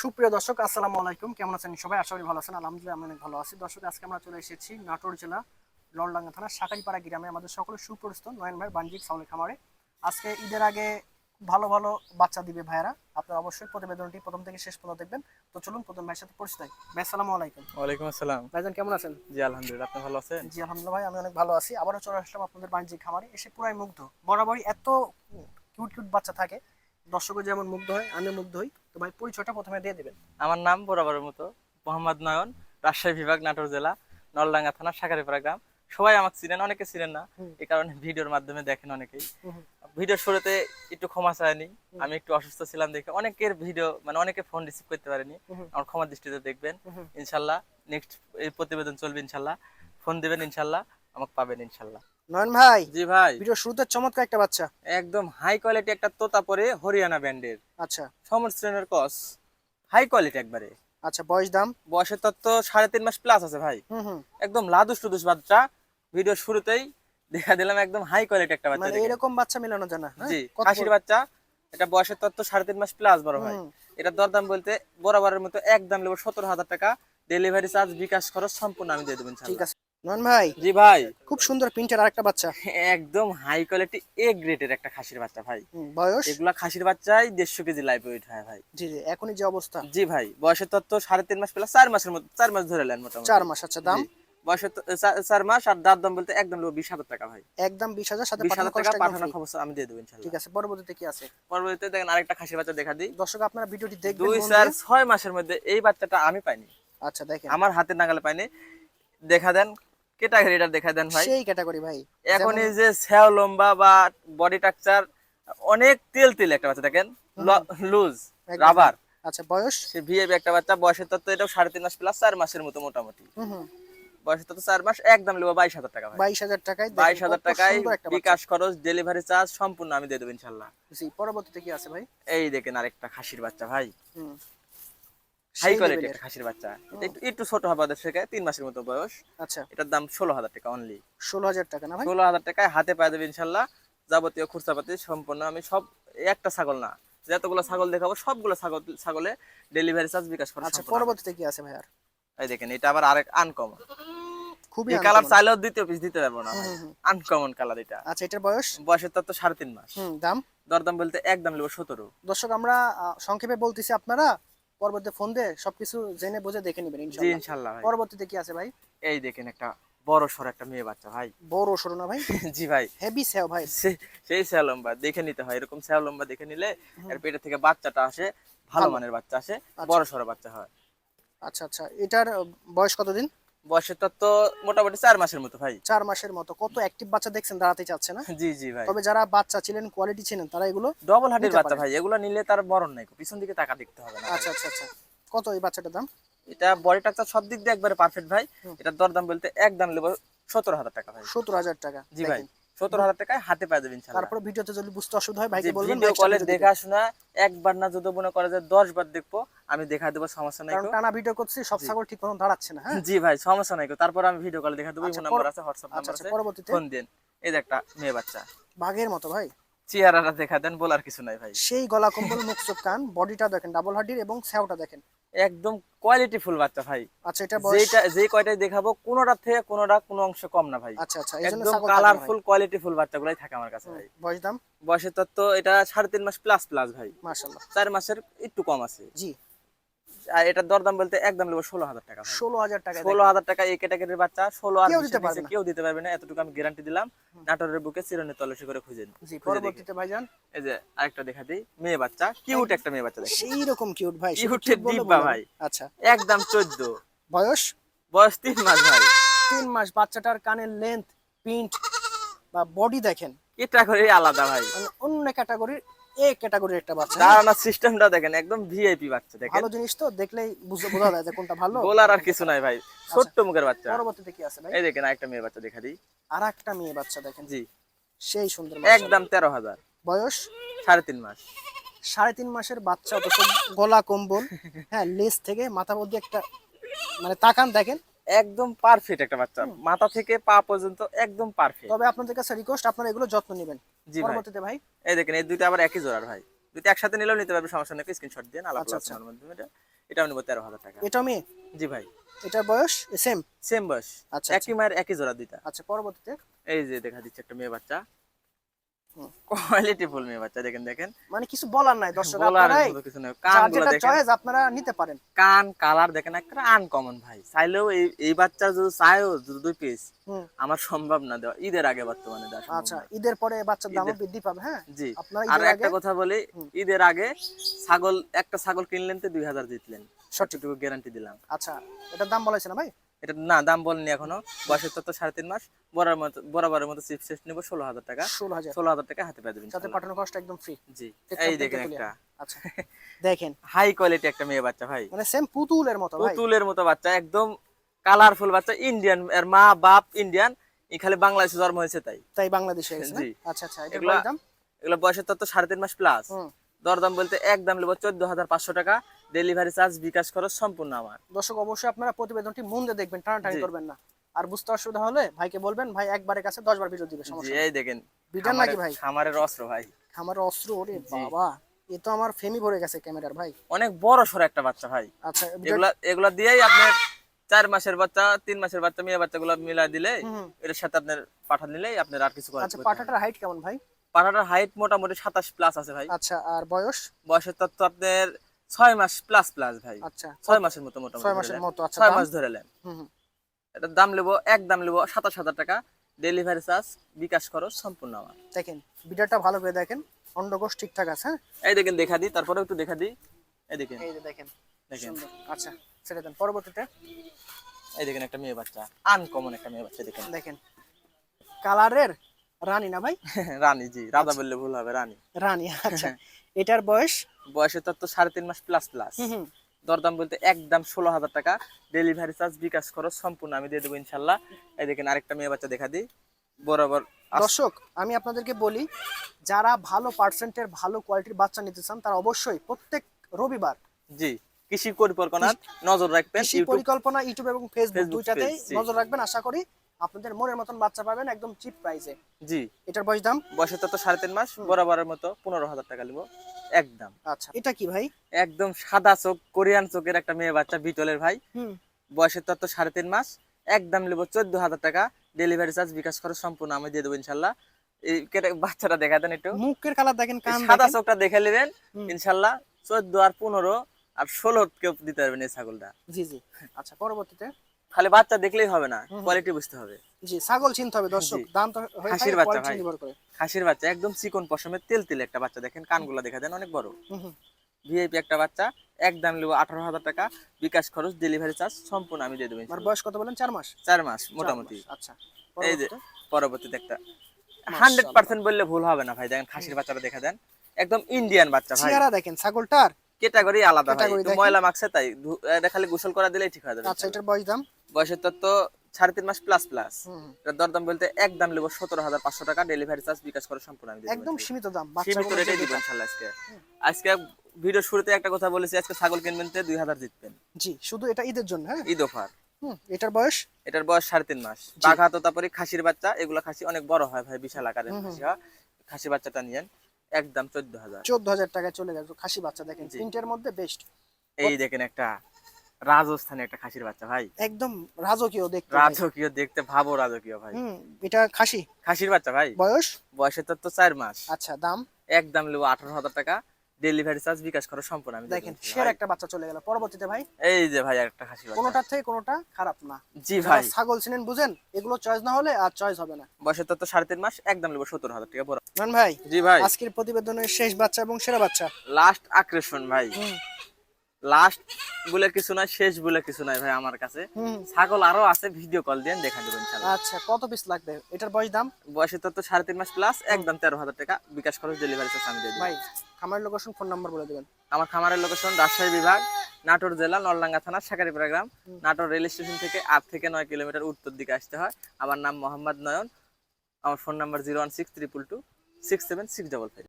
সুপ্রিয় দর্শক আসসালামু আলাইকুম। কেমন আছেন সবাই? আশা করি ভালো আছেন। আলহামদুলিল্লাহ আমি অনেক ভালো আছি। দর্শক আজকে আমরা চলে এসেছি নাটোর জেলা লন্ডাঙ্গা থানা সাকারিপাড়া গ্রামে আমাদের সকলের সুপরিচিত নয়ন ভাই বাণিজ্যিক সাউলের খামারে। আজকে ঈদের আগে ভালো ভালো বাচ্চা দিবে ভাইয়ারা। আপনারা অবশ্যই প্রতিবেদনটি প্রথম থেকে শেষ পর্যন্ত দেখবেন। তো চলুন প্রথম ভাইয়ের সাথে পরিচিত হই। ভাই আসসালামু আলাইকুম। ওয়ালাইকুম আসসালাম। ভাইজান কেমন আছেন? জি আলহামদুলিল্লাহ। আপনি ভালো আছেন? জি আলহামদুলিল্লাহ ভাই আমি অনেক ভালো আছি। আবারও চলে আসলাম আপনাদের বাণিজ্যিক খামারে। এসে পুরাই মুগ্ধ। বরাবরই এত কিউট কিউট বাচ্চা থাকে। দর্শকও যেমন মুগ্ধ হয় আমি মুগ্ধ হই। তো ভাই পরিচয়টা প্রথমে দিয়ে দেবেন। আমার নাম বরাবরের মতো মোহাম্মদ নয়ন রাজশাহী বিভাগ নাটোর জেলা নলডাঙ্গা থানা সাকারিপাড়া গ্রাম। সবাই আমাকে চিনেন অনেকে চিনেন না। এই কারণে ভিডিওর মাধ্যমে দেখেন অনেকেই। ভিডিওর শুরুতে একটু ক্ষমা চায়নি। আমি একটু অসুস্থ ছিলাম দেখে অনেকের ভিডিও মানে অনেকে ফোন রিসিভ করতে পারেনি। আমার ক্ষমা দৃষ্টিতে দেখবেন। ইনশাল্লাহ নেক্সট এই প্রতিবেদন চলবে ইনশাল্লাহ। ফোন দিবেন ইনশাল্লাহ আমাকে পাবেন ইনশাল্লাহ। নয়ন ভাই জি ভাই। ভিডিও শুরুতে চমৎকার একটা বাচ্চা। একদম হাই কোয়ালিটি একটা তোতা পরে হরিয়ানা ব্যান্ডের। আচ্ছা। সমর শ্রেণির কস হাই কোয়ালিটি একবারে। আচ্ছা বয়স দাম? বয়সের তত্ত্ব সাড়ে তিন মাস প্লাস আছে ভাই। একদম লাদুস টুদুস বাচ্চা। ভিডিও শুরুতেই দেখা দিলাম একদম হাই কোয়ালিটি একটা বাচ্চা মানে এরকম বাচ্চা মেলানো জানা জি খাসির বাচ্চা। এটা বয়সের তত্ত্ব সাড়ে তিন মাস প্লাস বড় ভাই। এটা দরদাম বলতে বরাবরের মতো একদম নেব সতেরো হাজার টাকা। ডেলিভারি চার্জ বিকাশ খরচ সম্পূর্ণ আমি দিয়ে দেবেন ঠিক আছে। নয়ন ভাই জি ভাই। খুব সুন্দর প্রিন্টের আরেকটা বাচ্চা। একদম হাই কোয়ালিটি এ গ্রেডের একটা খাসির বাচ্চা ভাই। বয়স? এগুলা খাসির বাচ্চাই দেড়শো কেজি লাইফ ওয়েট হয় ভাই। জি জি এখনই যে অবস্থা। জি ভাই বয়সের তত্ত্ব সাড়ে তিন মাস প্লাস চার মাসের মতো চার মাস ধরে নেন মোটামুটি। চার মাস আচ্ছা দাম। বয়সের চার মাস আর দাঁত দাম বলতে একদম বিশ হাজার টাকা ভাই। একদম বিশ হাজার সাথে বিশ হাজার টাকা পাঠানো খবর আমি দিয়ে দেবো ইনশাল্লাহ। ঠিক আছে পরবর্তীতে কি আছে? পরবর্তীতে দেখেন আরেকটা খাসির বাচ্চা দেখা দিই। দর্শক আপনারা ভিডিওটি দেখবেন দুই চার। ছয় মাসের মধ্যে এই বাচ্চাটা আমি পাইনি। আচ্ছা দেখেন। আমার হাতের নাগালে পাইনি। দেখা দেন ক্যাটাগরিটা দেখা দেন ভাই। সেই ক্যাটাগরি ভাই। এখন এই যে স্যাও লম্বা বা বডি টাকচার অনেক তেল তেল একটা বাচ্চা দেখেন? লুজ রাবার আচ্ছা বয়স? সে ভিএবি একটা বাচ্চা বয়সের তত্ত্ব এটাও সাড়ে তিন মাস প্লাস চার মাসের মতো মোটামুটি। বয়সের তত্ত্ব চার মাস একদম নেব বাইশ হাজার টাকা বাইশ হাজার টাকায় বাইশ হাজার টাকায়। বিকাশ খরচ ডেলিভারি চার্জ সম্পূর্ণ আমি দিয়ে দেবো ইনশাল্লাহ। পরবর্তীতে কি আছে ভাই? এই দেখেন আরেকটা খাসির বাচ্চা ভাই। হাই খাসির বাচ্চা। এটা একটু একটু ছোট হবে ওদের থেকে তিন মাসের মতো বয়স। আচ্ছা। এটার দাম ষোলো হাজার টাকা অনলি ষোলো হাজার টাকা না ভাই? ষোলো হাজার টাকায় হাতে ইনশাল্লাহ। যাবতীয় খুচরাপাতি সম্পূর্ণ আমি সব একটা ছাগল না। যতগুলো ছাগল দেখাবো সবগুলো ছাগল ছাগলে ডেলিভারি চার্জ বিকাশ করা আচ্ছা পরবর্তীতে কি আছে ভাই আর? এই দেখেন এটা আবার আরেক আনকমন খুবই কালার চাইলেও দ্বিতীয় পিস দিতে পারব না। আনকমন কালার এটা। আচ্ছা এটার বয়স? বয়সের তো সাড়ে তিন মাস। হুম দাম? দরদাম বলতে একদম নেব সতেরো। দর্শক আমরা সংক্ষেপে বলতেছি আপনারা পরবর্তীতে ফোন দিয়ে সবকিছু জেনে বুঝে দেখে নেবেন ইনশাআল্লাহ পরবর্তীতে কি আছে ভাই? এই দেখেন একটা বড় সর একটা মেয়ে বাচ্চা ভাই। বড় সর না ভাই? জি ভাই। হেভি সেও ভাই। সেই স্যাও লম্বা দেখে নিতে হয় এরকম স্যাও লম্বা দেখে নিলে এর পেটে থেকে বাচ্চাটা আসে ভালো ভালো। মানের বাচ্চা আসে বড় সর বাচ্চা হয়। আচ্ছা আচ্ছা। এটার বয়স কতদিন? বয়সের তত্ত্ব মোটামুটি চার মাসের মতো ভাই। চার মাসের মতো। কত অ্যাক্টিভ বাচ্চা দেখছেন দাঁড়াতে চাচ্ছে না? জি জি ভাই। তবে যারা বাচ্চা ছিলেন কোয়ালিটি ছিলেন তারা এগুলো ডবল হার্টের বাচ্চা ভাই এগুলো নিলে তার মরণ নাই। পিছন দিকে টাকা দেখতে হবে না। আচ্ছা আচ্ছা আচ্ছা। কত এই বাচ্চাটার দাম? এটা বডি টাকচার সব দিক দিয়ে একবারে পারফেক্ট ভাই। এটা দরদাম বলতে একদম নেব সতেরো হাজার টাকা ভাই। সত্তর হাজার টাকা। জি ভাই। সতেরো হাজার টাকায় হাতে পায়ে দেবেন ইনশাল্লাহ ভিডিওতে যদি বুঝতে অসুবিধা হয় ভাইকে বলবেন ভিডিও কলে দেখাশোনা একবার না যদি মনে করে যে দশ বার দেখব আমি দেখা দেবো সমস্যা নাই টানা ভিডিও করছি সব ছাগল ঠিক মতন দাঁড়াচ্ছে না হ্যাঁ? জি ভাই সমস্যা নাই তারপর আমি ভিডিও কলে দেখা দেবো আচ্ছা, নাম্বার আছে হোয়াটসঅ্যাপ আচ্ছা নাম্বার আছে। পরবর্তীতে? ফোন দিন এই যে একটা মেয়ে বাচ্চা। বাঘের মতো ভাই। চেহারাটা দেখা দেন বলার কিছু নাই ভাই। সেই গলা কম্বল মুখ চোখ কান বডিটা দেখেন ডাবল হার্ডির এবং স্যাওটা দেখেন। একদম কোয়ালিটি ফুল বাচ্চা ভাই। আচ্ছা এটা যেটা যে কয়টাই দেখাবো কোনোটা থেকে কোনোটা কোনো অংশ কম না ভাই। আচ্ছা আচ্ছা একদম। কালারফুল কোয়ালিটি ফুল বাচ্চাগুলাই থাকে আমার কাছে ভাই। বয়স দাম? বয়সের তত্ত্ব এটা সাড়ে তিন মাস প্লাস প্লাস ভাই। মাশাআল্লাহ। চার মাসের একটু কম আছে। জি। আর এটার দরদাম বলতে একদম নেব ষোলো হাজার টাকা ষোলো হাজার টাকা ষোলো হাজার টাকা এই ক্যাটাগরির বাচ্চা ষোলো আর কেউ দিতে পারবে না। এতটুকু আমি গ্যারান্টি দিলাম। নাটোরের বুকে চিরনে তলসি করে খুঁজে। পরবর্তীতে ভাইজান। এই যে আরেকটা দেখা দিই মেয়ে বাচ্চা কিউট একটা মেয়ে বাচ্চা দেখি। সেই রকম কিউট ভাই কিউটের ডিব্বা ভাই। আচ্ছা। একদম চোদ্দ। বয়স? বয়স তিন মাস ভাই। তিন মাস বাচ্চাটার কানের লেন্থ প্রিন্ট বা বডি দেখেন। ক্যাটাগরি আলাদা ভাই। মানে অন্য ক্যাটাগরির এ ক্যাটাগরির একটা বাচ্চা। দাঁড়ানোর সিস্টেমটা দেখেন একদম ভিআইপি বাচ্চা দেখেন। ভালো জিনিস তো দেখলেই বুঝতে বোঝা যায় যে কোনটা ভালো। বলার আর কিছু নাই ভাই ছোট্ট মুখের বাচ্চা। পরবর্তীতে কি আছে ভাই? এই দেখেন একটা মেয়ে বাচ্চা দেখা দিই। আর একটা মেয়ে বাচ্চা দেখেন। জি। সেই সুন্দর। একদম তেরো হাজার। বয়স? সাড়ে তিন মাস। সাড়ে তিন মাসের বাচ্চা অথচ গলা কম্বল। হ্যাঁ লেজ থেকে মাথা মধ্যে একটা মানে তাকান দেখেন। একদম পারফেক্ট একটা বাচ্চা। মাথা থেকে পা পর্যন্ত একদম পারফেক্ট তবে আপনাদের কাছে রিকোয়েস্ট আপনারা এগুলো যত্ন নেবেন। জি পরবর্তীতে ভাই? এই দেখেন এই দুইটা আবার একই জোড়ার ভাই। দুটো একসাথে নিলেও নিতে পারবে সমস্যা নেই স্ক্রিনশট দিয়ে আলাপ আচ্ছা, আচ্ছা। আলোচনার মাধ্যমে এটা। এটাও নেব তেরো হাজার টাকা। এটা মেয়ে? জি ভাই। এটার বয়স? সেম সেম বয়স। আচ্ছা। একই মায়ের একই জোড়া দুইটা। আচ্ছা পরবর্তীতে? এই যে দেখা দিচ্ছে একটা মেয়ে বাচ্চা। কোয়ালিটি ফুল মেয়ে বাচ্চা দেখেন দেখেন। মানে কিছু বলার নাই দর্শক মতো কিছু নেই। কানগুলো যেটা চয়েস আপনারা নিতে পারেন। কান কালার দেখেন একটা আনকমন ভাই। চাইলেও এই এই বাচ্চা যদি যদি দুই পিস আমার সম্ভব না দেওয়া। ঈদের আগে বর্তমানে দেওয়া আচ্ছা ঈদের পরে বাচ্চার ঈদের- বৃদ্ধি পাবে হ্যাঁ? জি। আপনারা আর একটা কথা বলি ঈদের আগে ছাগল একটা ছাগল কিনলেন তো দুই হাজার জিতলেন। সঠিকটুকু গ্যারান্টি দিলাম। আচ্ছা এটার দাম বলেছে না ভাই? এটা না দাম বলেনি এখনও। বয়সের তত্ত্ব সাড়ে তিন মাস বরাবর মতো বরাবরের মতো চিপ শেষ নেব ষোলো হাজার টাকা। ষোলো হাজার। ষোলো হাজার টাকা হাতে পেয়ে দেবেন সাথে। পাঠানো কষ্ট একদম ফ্রি জি এই দেখেন একটা। আচ্ছা দেখেন। হাই কোয়ালিটি একটা মেয়ে বাচ্চা ভাই। মানে সেম পুতুলের মতো ভাই। পুতুলের মতো বাচ্চা একদম কালারফুল বাচ্চা ইন্ডিয়ান এর মা বাপ ইন্ডিয়ান এই খালি বাংলাদেশে জন্ম হয়েছে তাই। তাই বাংলাদেশে? জি। আচ্ছা আচ্ছা এগুলা- দাম? এগুলো বয়সের তত্ত্ব সাড়ে তিন মাস প্লাস দরদাম বলতে একদম নেব চোদ্দ হাজার পাঁচশো টাকা। ডেলিভারি চার্জ বিকাশ খরচ সম্পূর্ণ আমার। দর্শক অবশ্যই আপনারা প্রতিবেদনটি মন দিয়ে দেখবেন টানাটানি। করবেন না। আর বুঝতে অসুবিধা হলে ভাইকে বলবেন ভাই একবারের কাছে দশ বার ভিডিও দিবে সমস্যা এই দেখেন বিটার নাকি ভাই? খামারের অস্ত্র ভাই। আমার অস্ত্র ওরে বাবা এ তো আমার ফেমি ভরে গেছে ক্যামেরার ভাই। অনেক বড় সড়ো একটা বাচ্চা ভাই। আচ্ছা এগুলা এগুলা দিয়েই আপনার চার মাসের বাচ্চা তিন মাসের বাচ্চা মেয়ে বাচ্চাগুলো মিলাই দিলে। এর সাথে আপনার পাঠা নিলেই আপনার আর কিছু করার আচ্ছা। পাঠাটার হাইট কেমন ভাই? পাঠাটার হাইট মোটামুটি সাতাশ প্লাস আছে ভাই। আচ্ছা আর বয়স? বয়সের তত্ত্ব আপনার ছয় মাস প্লাস প্লাস ভাই। আচ্ছা। ছয় মাসের মতো মোটামুটি ছয় মাসের মতো আচ্ছা ছয় মাস ধরে নেন। এটার দাম নেব এক দাম নেব সাতাশ হাজার টাকা। ডেলিভারি চার্জ বিকাশ খরচ সম্পূর্ণ আমার। দেখেন ভিডিওটা ভালো করে দেখেন অন্ডকোষ ঠিকঠাক আছে হ্যাঁ? এই দেখেন দেখা দিই তারপরে একটু দেখা দিই। এই দেখেন। এই দেখেন দেখেন। আচ্ছা ছেড়ে দেন পরবর্তীতে? এই দেখেন একটা মেয়ে বাচ্চা। আনকমন একটা মেয়ে বাচ্চা দেখেন। দেখেন। কালারের রানী না ভাই? রানী জি। রাজা বললে ভুল হবে রানী। রানী আচ্ছা। এটার বয়স? বয়সের তত্ত্ব সাড়ে তিন মাস প্লাস প্লাস দরদাম বলতে একদম ষোলো হাজার টাকা। ডেলিভারি চার্জ বিকাশ খরচ সম্পূর্ণ আমি দিয়ে দেবো ইনশাল্লাহ। এই দেখেন আরেকটা মেয়ে বাচ্চা দেখা দিই। বরাবর দর্শক আমি আপনাদেরকে বলি যারা ভালো পার্সেন্টের ভালো কোয়ালিটির বাচ্চা নিতে চান তারা অবশ্যই প্রত্যেক রবিবার জি কৃষি পরিকল্পনার নজর রাখবেন পরিকল্পনা ইউটিউব এবং ফেসবুক দুইটাতেই নজর রাখবেন। আশা করি আপনাদের মনের মতন বাচ্চা পাবেন একদম চিপ প্রাইসে জি। এটার বয়স দাম? বয়সের তত্ত্ব সাড়ে তিন মাস বরাবরের মতো পনেরো হাজার টাকা নিব একদম আচ্ছা এটা কি ভাই? একদম সাদা চোখ কোরিয়ান চোখের একটা মেয়ে বাচ্চা বিটলের ভাই। বয়সের তত্ত্ব সাড়ে তিন মাস একদম নেব চোদ্দ হাজার টাকা। ডেলিভারি চার্জ বিকাশ খরচ সম্পূর্ণ আমি দিয়ে দেবো ইনশাল্লাহ। বাচ্চাটা দেখা দেন একটু। মুখের কালার দেখেন সাদা চোখটা দেখে নেবেন ইনশাল্লাহ চোদ্দ আর পনেরো আর ষোলো কেউ দিতে পারবেন এই ছাগলটা। জি জি। আচ্ছা পরবর্তীতে খালি বাচ্চা দেখলেই হবে না কোয়ালিটি বুঝতে হবে। জি ছাগল চিনতে হবে দর্শক দাম তো খাসির বাচ্চা ভাই। খাসির বাচ্চা একদম চিকন পশমের তেল তেল একটা বাচ্চা দেখেন কানগুলা দেখা দেন অনেক বড়। ভিআইপি একটা বাচ্চা একদম নেব আঠারো হাজার টাকা বিকাশ খরচ ডেলিভারি চার্জ সম্পূর্ণ আমি দিয়ে দেবো আর বয়স কত বলেন? চার মাস? চার মাস মোটামুটি। আচ্ছা। এই যে পরবর্তীতে? একটা হান্ড্রেড পার্সেন্ট বললে ভুল হবে না ভাই দেখেন খাসির বাচ্চাটা দেখা দেন। একদম ইন্ডিয়ান বাচ্চা ভাই। চেহারা দেখেন ছাগলটার ক্যাটাগরি আলাদা ভাই। ময়লা মাখছে তাই খালি গোসল করা দিলেই ঠিক হয়ে যাবে আচ্ছা এটার বয়স দাম? বয়সের তত্ত্ব সাড়ে তিন মাস প্লাস প্লাস দরদাম বলতে একদম নেব সতেরো হাজার পাঁচশো টাকা ডেলিভারি চার্জ বিকাশ করে সম্পূর্ণ আমি একদম সীমিত দাম সীমিত রেটে দিব ইনশাল্লাহ আজকে। আজকে ভিডিও শুরুতে একটা কথা বলেছি আজকে ছাগল কিনবেন তে দুই হাজার জিতবেন। জি শুধু এটা ঈদের জন্য হ্যাঁ? ঈদ অফার। এটার বয়স? এটার বয়স সাড়ে তিন মাস। বাঘা তো তারপরে খাসির বাচ্চা এগুলো খাসি অনেক বড় হয় ভাই বিশাল আকারের। খাসি হয়। বাচ্চাটা নিয়েন একদম চোদ্দ হাজার। চোদ্দ হাজার টাকা চলে গেছে। খাসি বাচ্চা দেখেন। তিনটের মধ্যে বেস্ট এই দেখেন একটা। রাজস্থানে একটা খাসির বাচ্চা ভাই। একদম রাজকীয় দেখতে রাজকীয় দেখতে ভাবো রাজকীয় ভাই। হুম এটা খাসি? খাসির বাচ্চা ভাই। বয়স? বয়সের তো তো চার মাস। আচ্ছা দাম? একদম নেব আঠারো হাজার টাকা। ডেলিভারি চার্জ বিকাশ করো সম্পূর্ণ আমি দেখেন সের একটা বাচ্চা চলে গেল। পরবর্তীতে ভাই? এই যে ভাই একটা খাসি বাচ্চা। কোনোটার থেকে কোনোটা খারাপ না। জি ভাই। ছাগল চিনেন বুঝেন এগুলো চয়েস না হলে আর চয়েস হবে না। বয়সের তো সাড়ে তিন মাস একদম নেব সত্তর হাজার টাকা বড়। মান ভাই জি ভাই। আজকের প্রতিবেদনের শেষ বাচ্চা এবং সেরা বাচ্চা। লাস্ট আকর্ষণ ভাই। লাস্ট বলে কিছু নাই শেষ বলে কিছু নাই ভাই আমার কাছে। ছাগল আরও আছে ভিডিও কল দিয়ে দেখা দেবেন আচ্ছা কত পিস লাগবে? এটার বয়স দাম? বয়সে তো তো সাড়ে তিন মাস প্লাস একদম তেরো হাজার টাকা। বিকাশ খরচ ডেলিভারি চার্জ আমি দিয়ে ভাই খামার লোকেশন ফোন নাম্বার বলে দেবেন। আমার খামারের লোকেশন রাজশাহী বিভাগ নাটোর জেলা নলডাঙ্গা থানা সাকারিপাড়া গ্রাম। নাটোর রেল স্টেশন থেকে আট থেকে নয় কিলোমিটার উত্তর দিকে আসতে হয়। আমার নাম মোহাম্মদ নয়ন। আমার phone number zero one six triple two six seven six double five